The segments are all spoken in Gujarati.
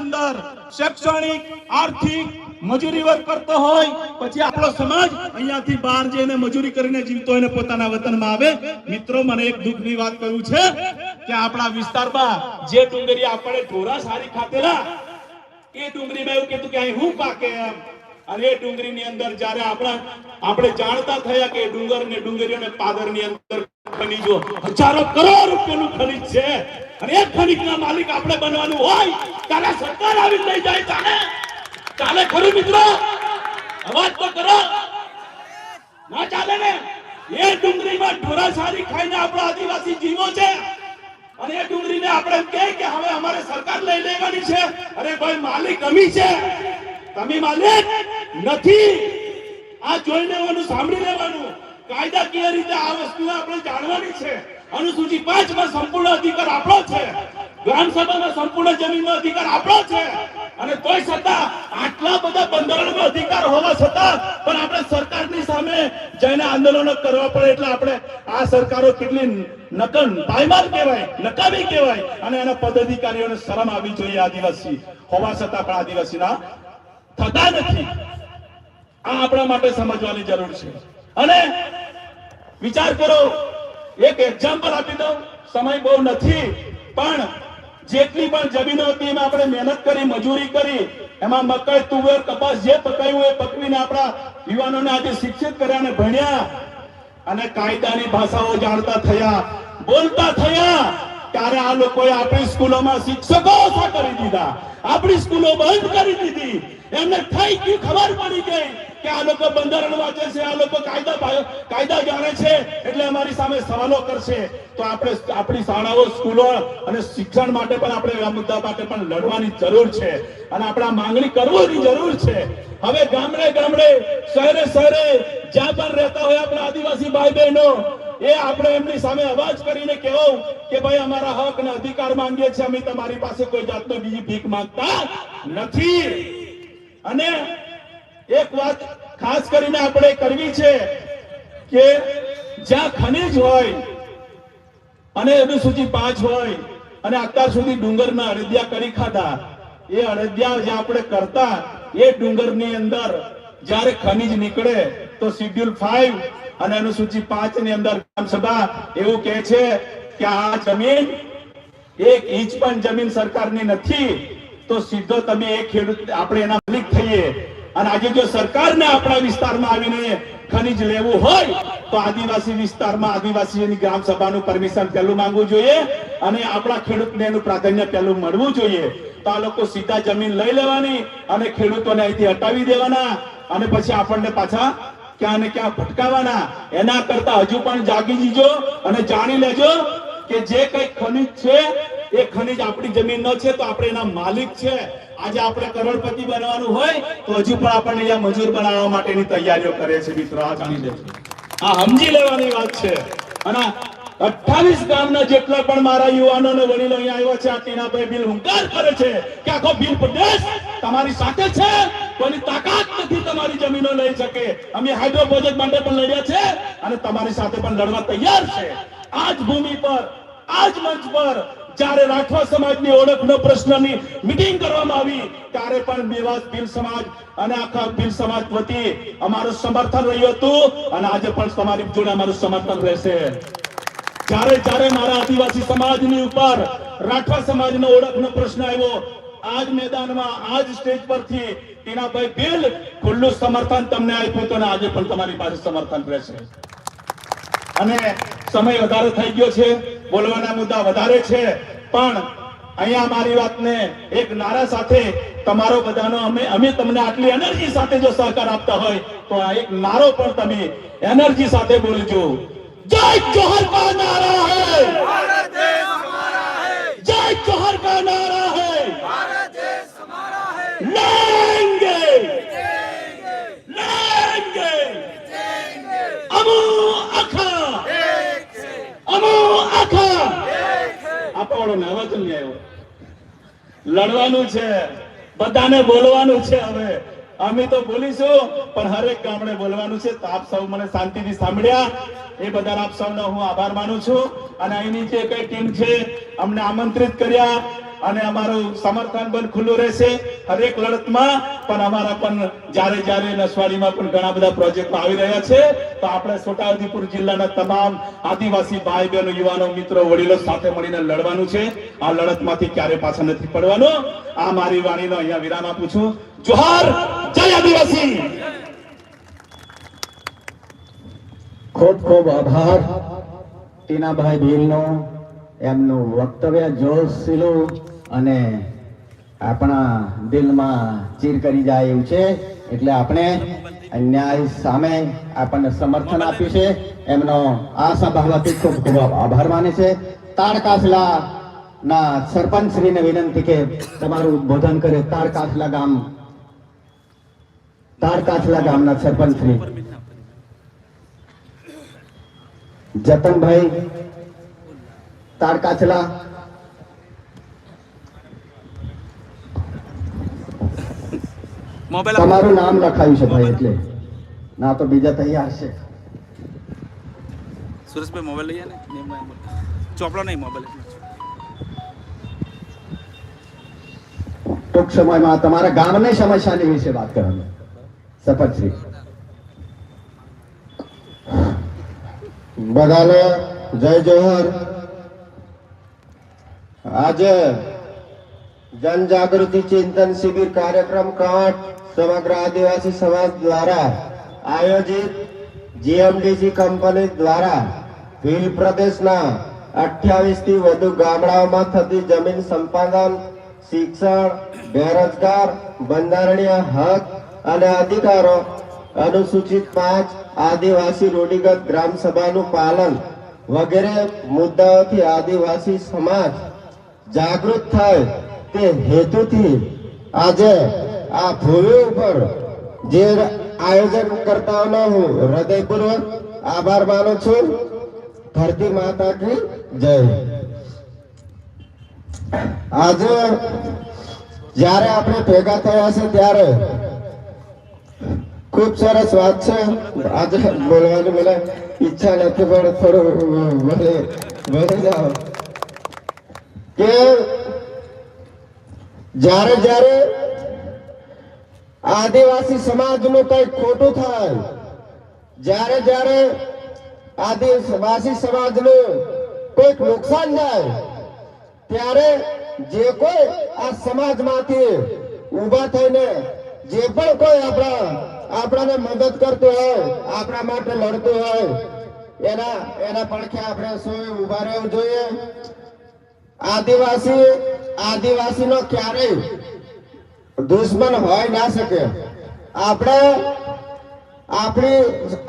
અંદર શૈક્ષણિક, આર્થિક મજૂરી વર્ગ કરતો હોય, પછી આપણો સમાજ અહીંયાથી બહાર જઈને મજૂરી કરીને જીવતો હોય પોતાના વતનમાં આવે. મિત્રો, મને એક દુઃખની વાત કહ્યું છે કે આપણા વિસ્તારમાં જે ડુંગળી આપણે ઢોરા સારી ખાતેલા એ ડુંગળીમાં એવું કીધું કે અહીં હું પાકે એમ. અને એ ડુંગળીની અંદર જ્યારે આપણા, આપણે જાણતા થયા કે ડુંગર ને ડુંગળીઓ ને અંદર ખનીજો હજારો કરોડ રૂપિયાનું ખનીજ છે. એ ખનીજના માલિક આપણે બનવાનું હોય ત્યારે સરકાર આવી લઈ જાય ચાલે ચાલે ખરું મિત્રો? અવાજ તો કરો. ના ચાલે ને? એ ડુંગળીમાં ઢોરા સારી ખાઈને આપણા આદિવાસી જીવો છે. અને એ ડુંગળીને આપણે એમ કહે કે હવે અમારે સરકાર લઈ લેવાની છે. અરે ભાઈ, માલિક અમી છે. તમે માલિક નથી. આ જોઈ લેવાનું સાંભળી લેવાનું. કાયદાકીય રીતે આ વસ્તુ આપણે જાણવાની છે. અનુસૂચિ પાંચમાં સંપૂર્ણ અધિકાર આપણો છે. ગ્રામ સભામાં સંપૂર્ણ જમીનનો અધિકાર આપણો છે. અને તોય છતાં આટલા બધા બંધારણનો અધિકાર હોવા છતાં પણ આપણે સરકારની સામે જઈને આંદોલનો કરવા પડે એટલે આપણે આ સરકારો કેટલી નકન પાયમાલ કહેવાય, નકામી કહેવાય અને એના પદાધિકારીઓને શરમ આવી જોઈએ આદિવાસી. હોવા છતાં પણ આદિવાસીના થતા નથી. આ આપણા માટે સમજવાની જરૂર છે. અને વિચાર કરો એક એક્ઝામ્પલ આપી દઉં. સમય બહુ નથી, પણ જેટલી પણ જમીનો હતી એમાં આપણે મહેનત કરી, મજૂરી કરી, એમાં મકાઈ, તુવેર, કપાસ જે પકાયું એ પકવીને આપણા યુવાનોને આજે શિક્ષિત કર્યા અને ભણ્યા. અને કાયદાની ભાષાઓ જાણતા થયા, બોલતા થયા ત્યારે આ લોકોએ આપણી સ્કૂલોમાં શિક્ષકો ઓછા કરી દીધા. આપણી સ્કૂલો બંધ કરી દીધી. એમને થઈ ગયું, ખબર પડી ગઈ. કે આ લોકો બંધારણ વાંચે છે, આ લોકો કાયદા કાયદા જાણે છે, એટલે અમારી સામે સવાલો કરશે. તો આપણે આપણી શાળાઓ, સ્કૂલો અને શિક્ષણ માટે પણ આપણે આ મુદ્દા માટે પણ લડવાની જરૂર છે. અને આપણા માંગણી કરવાની જરૂર છે. હવે ગામડે ગામડે, શહેરે શહેરે જ્યાં પણ રહેતા હોય આપણા આદિવાસી ભાઈ બહેનો એ આપણે એમની સામે અવાજ કરીને કહેવો કે ભાઈ, અમારા હક અને અધિકાર માંગીએ છીએ, અમે તમારી પાસે કોઈ જાતનો બીજી ભીખ માંગતા નથી. અને એક વાત ખાસ કરીને આપણે કરવી છે કે જ્યાં ખનિજ હોય અને અનુસૂચિ પાંચ હોય અને અત્યાર સુધી ડુંગરના અડદિયા કરી ખાધા, એ અડદિયા જે આપણે કરતા, એ ડુંગરની અંદર જ્યારે ખનિજ નીકળે તો શિડ્યુલ ફાઈવ અને અનુસૂચિ પાંચની અંદર ગ્રામસભા એવું કહે છે કે આ જમીન એક ઇંચ પણ જમીન સરકારની નથી, તો સીધો તમે એ ખેડૂત, આપણે એના માલિક થઈએ. અને આજે જો સરકારને આપણા વિસ્તારમાં આવીને ખનીજ લેવું હોય, તો આદિવાસી વિસ્તારમાં આદિવાસીની ગ્રામ સભાનું પરમિશન પહેલું માંગવું જોઈએ અને આપણા ખેડૂતને એનું પ્રાધાન્ય પહેલું મળવું જોઈએ. તો આ લોકો સીધા જમીન લઈ લેવાની અને ખેડૂતોને અહીંથી હટાવી દેવાના અને પછી આપણને પાછા ક્યાં ને ક્યાં ભટકાવાના. એના કરતા હજુ પણ જાગી જીજો અને જાણી લેજો કે જે કઈ ખનિજ છે, એ ખનીજ આપણી જમીનનો છે, તો આપણે એના માલિક છે. આજે આપણે કરોડપતિ બનવાનું હોય, તો હજુ પણ આપણને અહીંયા મજૂર બનાવવા માટેની તૈયારીઓ કરે છે, મિત્રો. આ જાણી લે આ સમજી લેવાની વાત છે. અને અઠ્ઠાવીસ ગામના જેટલા પણ મારા યુવાનો ને વડીલો અહીંયા આવ્યા છે, આ ટીનાભાઈ બિલ હુંકાર કરે છે કે આખો બિલ પ્રદેશ તમારી સાથે છે, કોઈની તાકાત નથી તમારી જમીનો લઈ શકે. અમે હાઇડ્રો પ્રોજેક્ટ માટે પણ લડ્યા છે અને તમારી સાથે પણ લડવા તૈયાર છે. આજ ભૂમિ પર, આજ મંચ પર જ્યારે રાઠવા સમાજની ઓળખનો પ્રશ્નની મીટિંગ કરવામાં આવી, ત્યારે પણ મેવાત ભીલ સમાજ અને આખા ભીલ સમાજ વતી અમારું સમર્થન રહ્યું હતું અને આજે પણ તમારી જોડે અમારું સમર્થન રહેશે. જ્યારે જ્યારે મારા આદિવાસી સમાજની ઉપર રાઠવા સમાજનો ઓળખનો પ્રશ્ન આવ્યો, આજ મેદાનમાં, આજ સ્ટેજ પરથી ટીનાભાઈ ભીલ ખુલ્લું સમર્થન તમને આપ્યું તો આજે પણ તમારી પાસે સમર્થન રહેશે. અને સમય વધારે થઈ ગયો છે, બોલવાના મુદ્દા વધારે છે. પણ અહીંયા મારી વાતને એક નારા સાથે તમારો બધાનો અમે અમે તમને આટલી એનર્જી સાથે જો સહકાર આપતા હોય તો આ એક નારો પણ તમે એનર્જી સાથે બોલજો જય જોહર કા નારા હે! ભારત દેશ હમારા હે જય જોહર કા નારા હે! ભારત દેશ હમારા હે! અવાજ નહીં આવ્યો લડવાનું છે, બધાને બોલવાનું છે હવે. અમે તો બોલીશું, પણ હરેક ગામડે બોલવાનું છે. તો આપ સૌ મને શાંતિથી સાંભળ્યા. એ બધા આપ સૌનો હું આભાર માનું છું. અને અહીંની જે કઈ ટીમ છે, અમને આમંત્રિત કર્યા. અને અમારું સમર્થન પણ ખુલ્લું રહેશે હરેક લડતમાં. પણ અમારા પણ જ્યારે જ્યારે નસવાડીમાં પણ ઘણા બધા પ્રોજેક્ટ આવી રહ્યા છે. તો આપણે છોટાઉદેપુર જિલ્લાના તમામ આદિવાસી ભાઈ બહેનો યુવાનો, મિત્રો, વડીલો સાથે મળીને લડવાનું છે. આ લડતમાંથી ક્યારે પાછા નથી પડવાનું? આ મારી વાણીનો અહીંયા વિરામ આપું છું. જોહાર! જય આદિવાસી! ખૂબ ખૂબ આભાર. ટીનાભાઈ ભીલનો એમનું વક્તવ્ય જોશીલું અને આપણા દિલમાં ચીર કરી જાય એવું છે. એટલે આપણે અન્યાય સામે આપણને સમર્થન આપ્યું છે. એમનો આ સભામાંથી ખૂબ ખૂબ આભાર માને છે. તારકાસલા ના સરપંચ શ્રીને વિનંતી કે તમારું ઉદબોધન કરે. તારકાસલા ગામ તારકાસલા ગામના સરપંચ શ્રી જતનભાઈ તારકાચલા મોબાઈલ તમારું નામ લખાયું છે ભાઈ એટલે. ના તો બીજા તૈયાર છે. સુરેશભાઈ મોબાઈલ લઈ ને ચોપડો નહીં મોબાઈલ ટૂંક સમયમાં તમારા ગામની સમસ્યાની વિશે વાત કરવાનું. શપથશ્રી બધાને જય જોહર. આજે જનજાગૃતિ ચિંતન શિબિર કાર્યક્રમ કવાટ સમગ્ર આદિવાસી સમાજ દ્વારા આયોજિત જીએમડીસી કંપની દ્વારા ભીલ પ્રદેશના અઠ્યાવીસથી વધુ ગામડાઓમાં થતી જમીન સંપાદન, શિક્ષણ, બેરોજગાર, બંધારણીય હક અને અધિકારો અનુસૂચિત પાંચ આદિવાસી રૂઢિગત ગ્રામ સભાનું પાલન વગેરે મુદ્દાઓથી આદિવાસી સમાજ જાગૃત થાય તે હેતુથી આજે આ ભૂમિ ઉપર જે આયોજન કરતાઓનો હું હૃદયપૂર્વક આભાર માનું છું ધરતી માતા કી જય આજે જ્યારે આપણે ભેગા થયા છે ત્યારે ખૂબ સરસ વાત છે આજે બોલવાની મને ઈચ્છા નથી પણ થોડું બોલે બોલી જાઓ કે જ્યારે જ્યારે આદિવાસી સમાજનું કઈ ખોટું થાય, જ્યારે જ્યારે આદિવાસી સમાજનું કોઈક નુકસાન જાય, ત્યારે જે કોઈ આ સમાજમાંથી ઊભા થઈને જે પણ કોઈ આપણા, આપણાને મદદ કરતો હોય, આપણા માટે લડતો હોય, એના એના પડખે આપણે શું ઊભા રહેવું જોઈએ. આદિવાસી, આદિવાસીનો ક્યારેય દુશ્મન હોય ના શકે. આપણે આપણી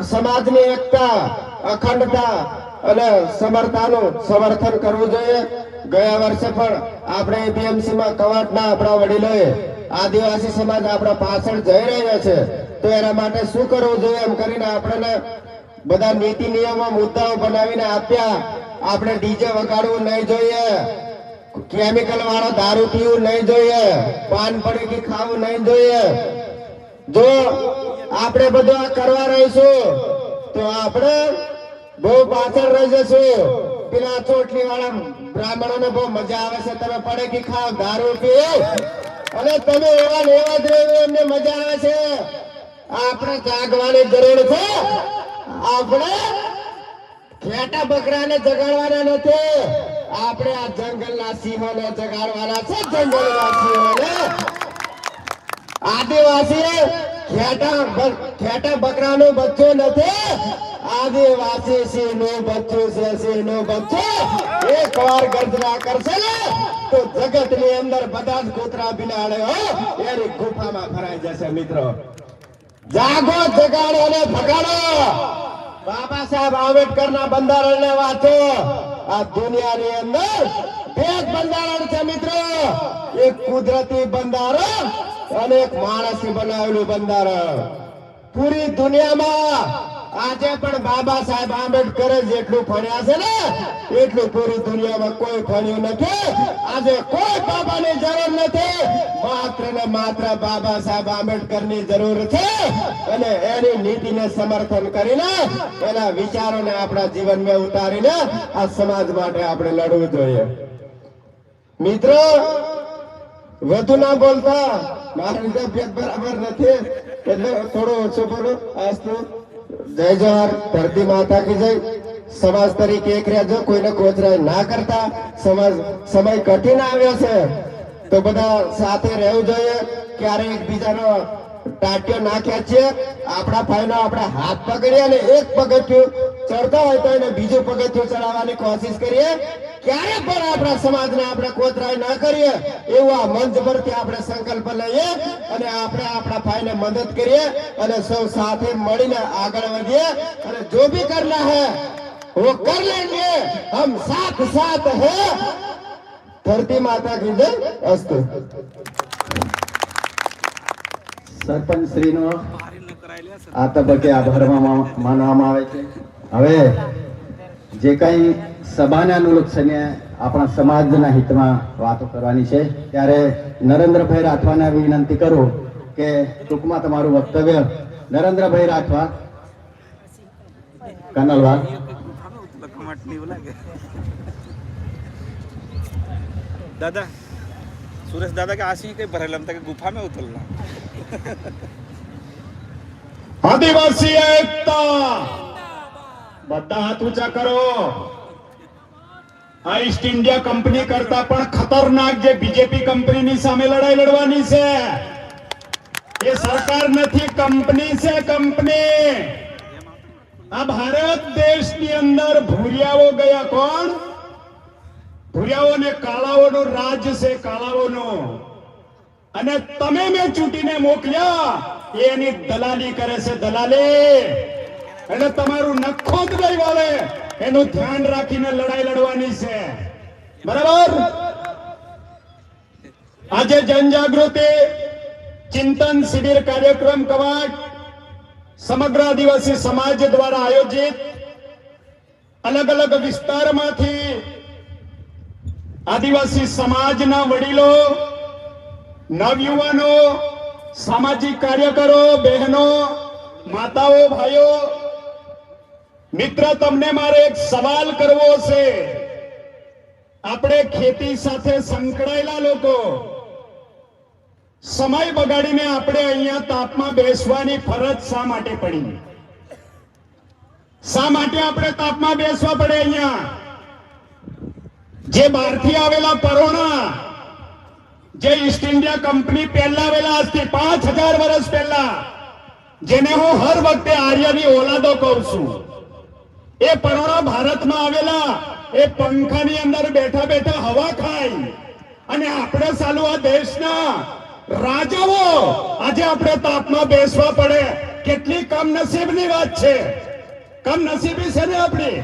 સમાજની એકતા, અખંડતા અને સમર્થાનું સમર્થન કરવું જોઈએ. ગયા વર્ષે પણ આપણે એપીએમસી માં કવાટના આપણા વડીલોએ આદિવાસી સમાજ આપણા પાછળ જઈ રહ્યા છે. તો એના માટે શું કરવું જોઈએ એમ કરીને આપણને બધા નીતિ નિયમો મુદ્દાઓ બનાવીને આપ્યા. આપણે ડીજે વગાડવું નહીં જોઈએ. કેમિકલ વાળો દારૂ પીવું નહીં જોઈએ. પાન પડીકી ખાવું નહીં જોઈએ. જો આપણે બધું આ કરવા રહીશું, તો આપણે બહુ પાછળ રહી જશું. પેલા ચોટલી વાળા બ્રાહ્મણોને બહુ મજા આવે છે. તમે પડીકી ખાવ દારૂ પીઓ. અને તમે એવા લેવા જ એમને મજા આવે છે. આપણે જાગવાની જરૂર છે. આપણે ફેટા બકરાને જગાડવાના નથી આપણે આ જંગલના સિંહોને જગાડવાના છે, જંગલના સિંહોને. આદિવાસી ખેટા ખેટા બકરાનું બચ્ચું નથી. આદિવાસી સિંહનું બચ્ચું છે, સિંહનું બચ્ચું. એક વાર ગર્જના કરશે ને, તો જગતની અંદર બધા જ કૂતરા બિલાડે એની ગુફામાં ફરાઈ જશે, મિત્રો. જાગો, જગાડો અને ભગાડો. બાબા સાહેબ આંબેડકર ના બંધારણ ને વાંચો. આ દુનિયાની અંદર જ બંધારણ છે મિત્રો. એક કુદરતી બંધારણ અને એક માણસી બનાવેલું બંધારણ. પૂરી દુનિયામાં આજે પણ બાબા સાહેબ આંબેડકરે જેટલું ભણ્યા છે ને, એટલું પૂરી દુનિયામાં કોઈ ભણ્યું નથી. આજે કોઈ બાબાની જરૂર નથી. માત્ર ને માત્ર બાબા સાહેબ આંબેડકર જરૂર છે. અને એની નીતિને સમર્થન કરીને એના વિચારોને આપણા જીવનમાં ઉતારીને આ સમાજ માટે આપણે લડવું જોઈએ. મિત્રો, વધુ ના બોલતા. મારી તબિયત બરાબર નથી. એટલે થોડું ઓછું બોલો. આજ જય જવાહર ધરતી માતા કી જય. સમાજ તરીકે એક રહેજો કોઈને કોચરાય ના કરતા. સમાજ, સમય કઠિન આવ્યો છે. તો બધા સાથે રહેવું જોઈએ. ક્યારે એકબીજાનો ટાટિયો નાખ્યા છે આપણા ભાઈનો આપણે હાથ પકડ્યા અને એક પગથિયું ચડતા હોય તો એને બીજું પગથિયું ચડાવવાની કોશિશ કરીએ ક્યારે પણ આપણા સમાજને આપણે કોતરાય ના કરીએ એવું આ મંચ પરથી આપણે સંકલ્પ લઈએ અને આપણે આપણા ભાઈને મદદ કરીએ અને સૌ સાથે મળીને આગળ વધીએ અને જો भी करना है वो कर लेंगे हम साथ साथ है ધરતી માતા કી જય અસ્તુ સરપંચ શ્રીનો ભારી ન કરાયેલી હશે આ તબક્કે આભાર માનવા- માનવામાં આવે છે હવે જે કંઈ સભાના અનુલક્ષીને આપણા સમાજના હિતમાં વાતો કરવાની છે ત્યારે નરેન્દ્રભાઈ રાઠવાને વિનંતી કરું કે ટૂંકમાં તમારું વક્તવ્ય નરેન્દ્રભાઈ રાઠવા. કનલવાલ. દાદા સુરેશ દાદા કે આશી કઈ ભરેલા? કે ગુફા મેં ઉતરલા. આદિવાસી એકતા. બધા હાથ ઊંચા કરો. આ ઈસ્ટ ઇન્ડિયા કંપની કરતા પણ ખતરનાક જે બીજેપી કંપનીની સામે લડાઈ લડવાની છે. એ સરકાર નથી કંપની છે કંપની આ ભારત દેશની અંદર ભૂરિયાઓ ગયા કોણ? ભૂરિયાઓ ને કાળાઓનો રાજ છે, કાળાઓનો. અને તમે મેં ચૂંટીને મોકલ્યા એની દલાલી કરે છે, દલાલી. એટલે તમારું નખો જ નહીં વાળે એનું ધ્યાન રાખીને લડાઈ લડવાની છે. બરાબર? આજે જનજાગૃતિ, ચિંતન શિબિર કાર્યક્રમ કવાટ સમગ્ર આદિવાસી સમાજ દ્વારા આયોજિત અલગ અલગ વિસ્તારમાંથી આદિવાસી સમાજના વડીલો, નવયુવાનો, સામાજિક કાર્યકરો, બહેનો, માતાઓ, ભાઈઓ મિત્ર, તમને મારે એક સવાલ કરવો છે. આપણે ખેતી સાથે સંકળાયેલા લોકો, સમય બગાડીને આપણે અહીંયા તાપમાં બેસવાની ફરજ શા માટે પડી? શા માટે આપણે તાપમાં બેસવા પડે અહીંયા? જે બહારથી આવેલા પરોણા, જે ઈસ્ટ ઇન્ડિયા કંપની પહેલા આવેલા, આજથી પાંચ હજાર વર્ષ પહેલા, જેને હું હર વખતે આર્યની ઓલાદો કહું છું. એ પરોણા ભારતમાં આવેલા એ પંખાની અંદર બેઠા બેઠા હવા ખાય. અને આપણે સાલું આ દેશના રાજાઓ આજે આપણે તાપમાં બેસવા પડે. કેટલી કમનસીબની વાત છે. કમનસીબી છે ને આપણી?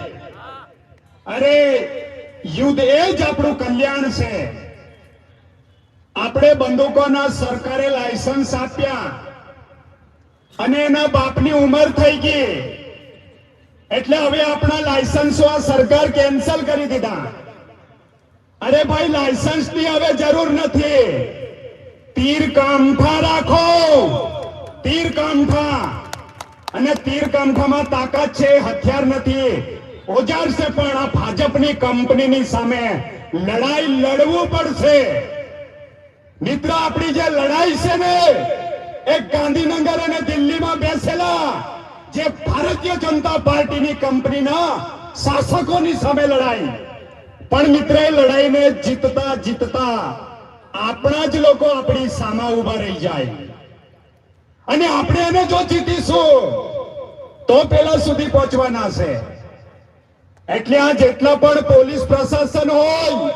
અરે, યુદ્ધ એ જ આપણું કલ્યાણ છે. આપણે બંદૂકોના સરકારે લાયસન્સ આપ્યા. અને એના બાપની ઉંમર થઈ ગઈ. એટલે હવે આપણા લાયસન્સો આ સરકાર કેન્સલ કરી દીધા. અરે ભાઈ લાયસન્સની હવે જરૂર નથી. તીર કામઠા રાખો. તીર કામઠા. અને તીર કામઠામાં તાકાત છે, હથિયાર નથી. ઓજાર છે પણ આ ભાજપની કંપનીની સામે લડાઈ લડવું પડશે. મિત્ર, આપણી જે લડાઈ છે ને, એ ગાંધીનગર અને દિલ્હીમાં બેસેલા. જે ભારતીય જનતા પાર્ટીની કંપનીના શાસકોની સામે લડાઈ. પણ મિત્ર, લડાઈને જીતતા જીતતા આપણા જ લોકો આપણી સામા ઊભા રહી જાય. અને આપણે એને જો જીતીશું, તો પેલા સુધી પહોંચવાના છે. એટલે આ જેટલા પણ પોલીસ પ્રશાસન હોય,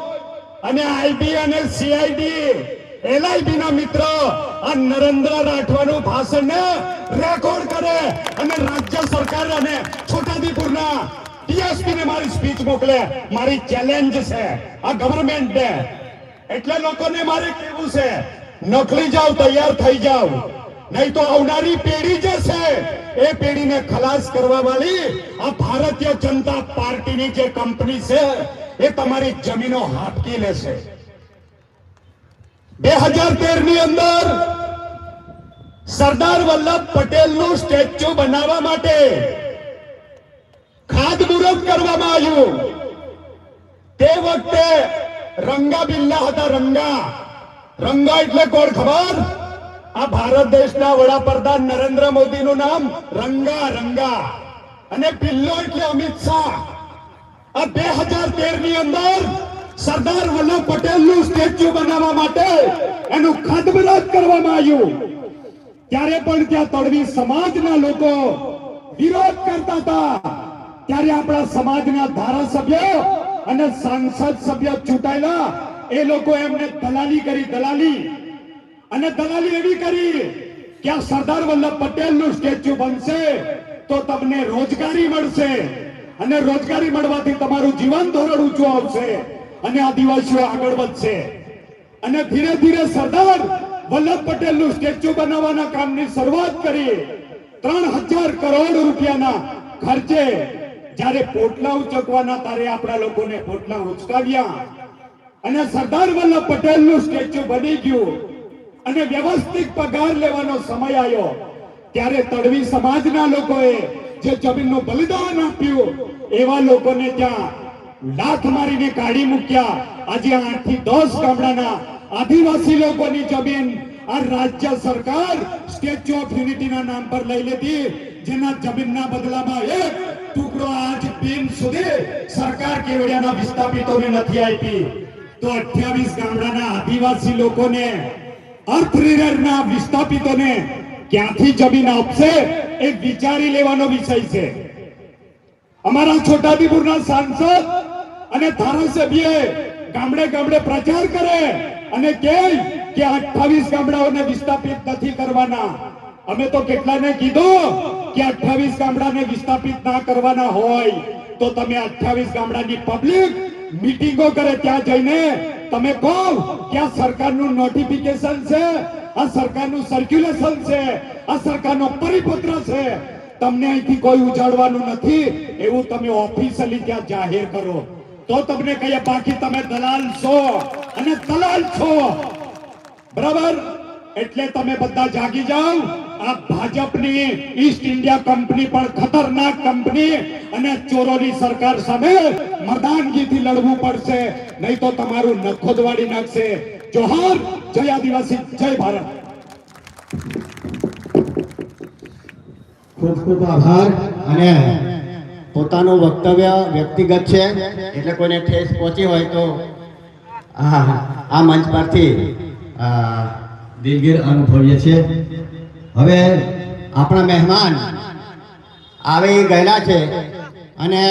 અને આઈબી અને સીઆઈડી એલઆઈબી ના મિત્ર, આ નરેન્દ્ર રાઠવાનું ભાષણ ને રેકોર્ડ કરે અને રાજ્ય સરકાર અને છોટાદીપુરના ડીએસપી ને મારી સ્પીચ મોકલે. મારી ચેલેન્જ છે. આ ગવર્મેન્ટ ને. એટલે લોકોને મારે કેવું છે નકલી જાવ, તૈયાર થઈ જાવ. નહીં તો આવનારી પેઢી જે છે, એ પેઢીને ખલાસ કરવા વાળી આ ભારતીય જનતા પાર્ટીની જે કંપની છે, એ તમારી જમીનો હાટકી લેશે. બે હજાર તેરની અંદર સરદાર વલ્લભ પટેલનું સ્ટેચ્યુ બનાવવા માટે ખાતમુહૂર્ત કરવામાં આવ્યું. તે વખતે રંગા બિલ્લા હતા, રંગા. રંગા એટલે કોણ ખબર? આ ભારત દેશના વડાપ્રધાન નરેન્દ્ર મોદીનું નામ રંગા રંગા. અને પિલ્લો એટલે અમિત શાહ. આ બે હજાર તેરની અંદર સરદાર વલ્લભ પટેલનું સ્ટેચ્યુ બનાવવા માટે એનું ખાતમુહૂર્ત કરવામાં આવ્યું. ત્યારે પણ ત્યાં તળવી સમાજના લોકો વિરોધ કરતા હતા. ત્યારે આપણા સમાજના ધારાસભ્ય અને સાંસદ સભ્ય ચૂંટાયેલા, એ લોકો એમને દલાલી કરી, દલાલી. અને દલાલી એવી કરી કે આ સરદાર વલ્લભ પટેલનું સ્ટેચ્યુ બનશે તો તમને રોજગારી મળશે. અને રોજગારી મળવાથી તમારું જીવન ધોરણ ઊંચું આવશે અને આદિવાસીઓ આગળ વધશે. અને ધીરે ધીરે સરદાર વલ્લભ પટેલનું સ્ટેચ્યુ બનાવવાના કામની શરૂઆત કરી. ત્રણ હજાર કરોડ રૂપિયાના ખર્ચે જ્યારે પોટલા ઉચકવાના તારે આપણા લોકોને પોટલા ઉચકાવ્યા. અને સરદાર વલ્લભ પટેલનું સ્ટેચ્યુ બની ગયું. અને વ્યવસ્થિત પગાર લેવાનો સમય આવ્યો. ત્યારે તડવી સમાજના લોકોએ જે જમીનનું બલિદાન આપ્યું, એવા લોકોને ત્યાં લાથ મારીને કાઢી મૂક્યા. આજે આઠથી દસ ગામડાના આદિવાસી લોકોની જમીન આ રાજ્ય સરકાર સ્ટેચ્યુ ઓફ યુનિટીના નામ પર લઈ લીધી જેના જમીનના બદલામાં એક ટુકડો આજ દિન સુધી સરકાર કેવડિયાના વિસ્થાપિતોને નથી આપી. તો અઠ્યાવીસ ગામડાના આદિવાસી લોકોને અર્થરિયરના વિસ્થાપિતોને ક્યાંથી જમીન આપશે એ વિચારી લેવાનો વિષય છે. અમારા છોટાઉદેપુરના સાંસદ અને ધારાસભ્ય ગામડે ગામડે પ્રચાર કરે અને કે અઠાવીસ ગામડાઓને વિસ્થાપિત નથી કરવાના. અમે તો કેટલાને કીધું કે અઠાવીસ ગામડાને વિસ્થાપિત ના કરવાના હોય. તો તમે અઠાવીસ ગામડાની પબ્લિક મીટિંગો કરે ત્યાં જઈને તમે કહો કે આ સરકારનું નોટિફિકેશન છે, આ સરકારનું સર્ક્યુલેશન છે, આ સરકારનો પરિપત્ર છે. તમને અહીંથી કોઈ ઉજાડવાનું નથી. એવું તમે ઓફિશિયલી ત્યાં જાહેર કરો. તો તમને કહીએ, બાકી તમે દલાલ છો અને દલાલ છો. બરાબર? એટલે તમે બધા જાગી જાઓ. આ ભાજપની ઈસ્ટ ઇન્ડિયા કંપની પણ ખતરનાક કંપની અને ચોરોની સરકાર સામે મર્દાનગીથી લડવું પડશે. નહીં તો તમારું નખો દવાડી નાખશે. જોહર! જય આદિવાસી, જય ભારત. ખૂબ ખૂબ આભાર અને પોતાનું વક્તવ્ય વ્યક્તિગત છે, એટલે કોઈને ઠેસ પહોંચી હોય તો આ આ મંચ પરથી દિલગીર અનુભવીએ છીએ. હવે આપણા મહેમાન આવી ગયેલા છે અને